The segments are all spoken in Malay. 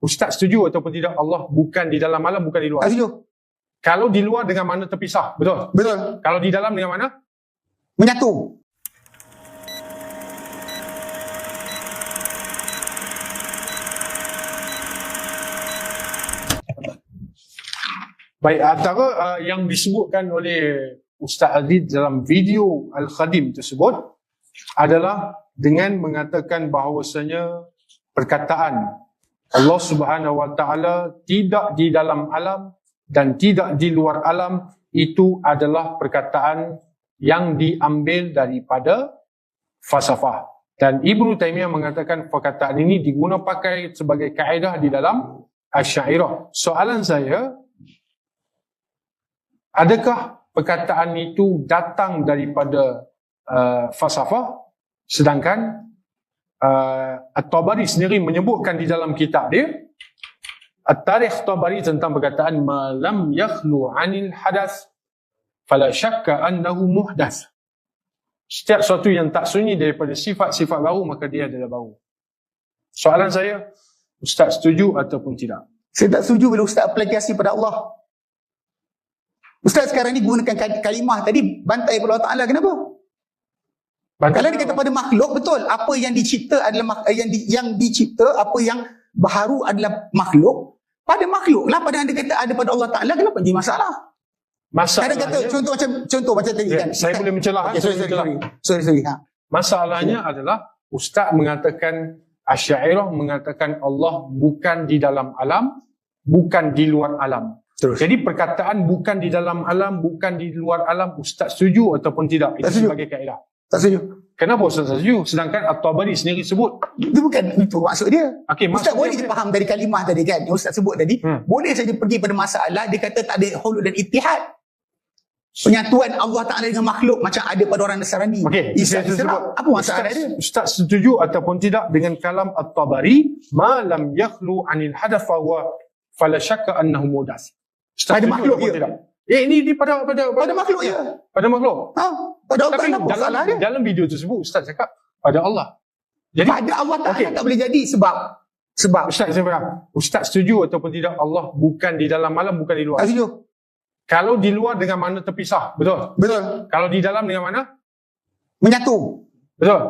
Ustaz setuju ataupun tidak Allah bukan di dalam alam, bukan di luar. Tak setuju. Kalau di luar dengan mana terpisah, betul? Betul. Kalau di dalam dengan mana? Menyatu. Baik, antara uh, yang disebutkan oleh Ustaz Aziz dalam video Al-Khadim tersebut adalah dengan mengatakan bahawasanya perkataan Allah Subhanahu Wa Taala tidak di dalam alam dan tidak di luar alam itu adalah perkataan yang diambil daripada falsafah. Dan Ibnu Taimiyah mengatakan perkataan ini diguna pakai sebagai kaedah di dalam Asy'ariyah. Soalan saya, adakah perkataan itu datang daripada uh, falsafah sedangkan uh, At-Tabari sendiri menyebutkan di dalam kitab dia At-Tarikh Tabari tentang perkataan malam yakhlu anil hadas fala syakka annahu muhdas setiap sesuatu yang tak sunyi daripada sifat-sifat baru maka dia adalah baru soalan saya ustaz setuju ataupun tidak Saya tak setuju bila Ustaz aplikasi pada Allah. Ustaz sekarang ni gunakan kal- kalimah tadi bantai pada Allah Ta'ala. Kenapa? Kalau dia kata pada makhluk, betul. Apa yang dicipta adalah eh, yang di, yang dicipta, apa yang baharu adalah makhluk. Pada makhluk lah. Pada anda kata ada pada Allah Ta'ala, kenapa jadi masalah? Kadang kata, contoh macam contoh macam tadi Ya, kan. saya boleh mencelah, Okay, sorry, sorry, sorry. Sorry, sorry. Ha. Masalahnya adalah Ustaz mengatakan Asy'ariyah mengatakan Allah bukan di dalam alam, bukan di luar alam. Terus. Jadi perkataan bukan di dalam alam, bukan di luar alam, Ustaz setuju ataupun tidak? Itu sebagai kaedah. Tak setuju. Kenapa Ustaz tak setuju? Sedangkan At-Tabari sendiri sebut. Itu bukan itu maksud dia. Okey, Ustaz maksud boleh dia- faham dari kalimah tadi kan yang Ustaz sebut tadi. Hmm. Boleh saja pergi pada masalah dia kata tak ada hulul dan itihad. Penyatuan Allah Ta'ala dengan makhluk macam ada pada orang Nasrani. Isa saya Isra. sebut. Apa masalah Ustaz, dia? Ustaz setuju ataupun tidak dengan kalam At-Tabari, ma lam yakhlu 'anil hadath fa huwa fala annahu mudas. Ustaz Pada setuju makhluk ataupun ya? tidak? Eh ini di pada pada Pada makhluk ya. pada makhluk. Ha, pada Allah Tapi Ta'ala dalam, masalah dia? dalam video tersebut Ustaz cakap pada Allah. Jadi Pada Allah Ta'ala Okey. tak boleh jadi sebab sebab Ustaz saya faham. Ustaz setuju ataupun tidak Allah bukan di dalam malam bukan di luar. tak setuju. Kalau di luar dengan mana terpisah, betul? Betul. Kalau di dalam dengan mana? Menyatu. Betul.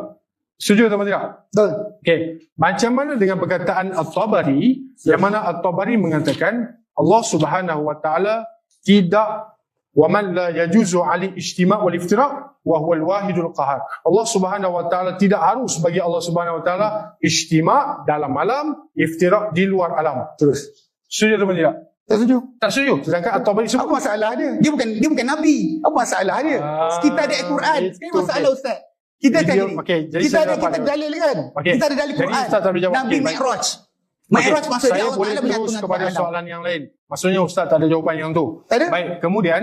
Setuju ataupun tidak? Betul. Okey. Macam mana dengan perkataan At-Tabari yang mana At-Tabari mengatakan Allah Subhanahu wa taala tidak wa man la yajuzu ali ijtima' wal iftira' wa huwa al-wahidul qahar. Allah Subhanahu wa taala tidak harus bagi Allah Subhanahu wa taala ijtima' dalam alam, iftira' di luar alam. Terus. Setuju ataupun tidak? Tak setuju. Tak setuju. Sedangkan At-Tabari sebut Apa masalah dia? Dia bukan dia bukan nabi. Apa masalah dia? Ah, kita ada Al-Quran. Sekarang masalah ustaz. Kita kan okey, jadi kita ada kita dalil kan? Okey. Kita ada dalil Jadi Quran. Jawab. Nabi. Mi'raj. Mi'raj maksud dia saya Allah boleh Ta'ala menyatu terus kepada Tuhan. soalan yang lain. Maksudnya Ustaz tak ada jawapan yang tu. Tak ada? Baik, kemudian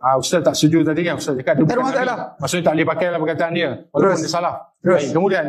ah, Ustaz tak setuju tadi kan Ustaz cakap dia Tak bukan. Nabi. Maksudnya tak boleh pakai lah perkataan dia. Walaupun Terus. dia salah. Terus. Baik, kemudian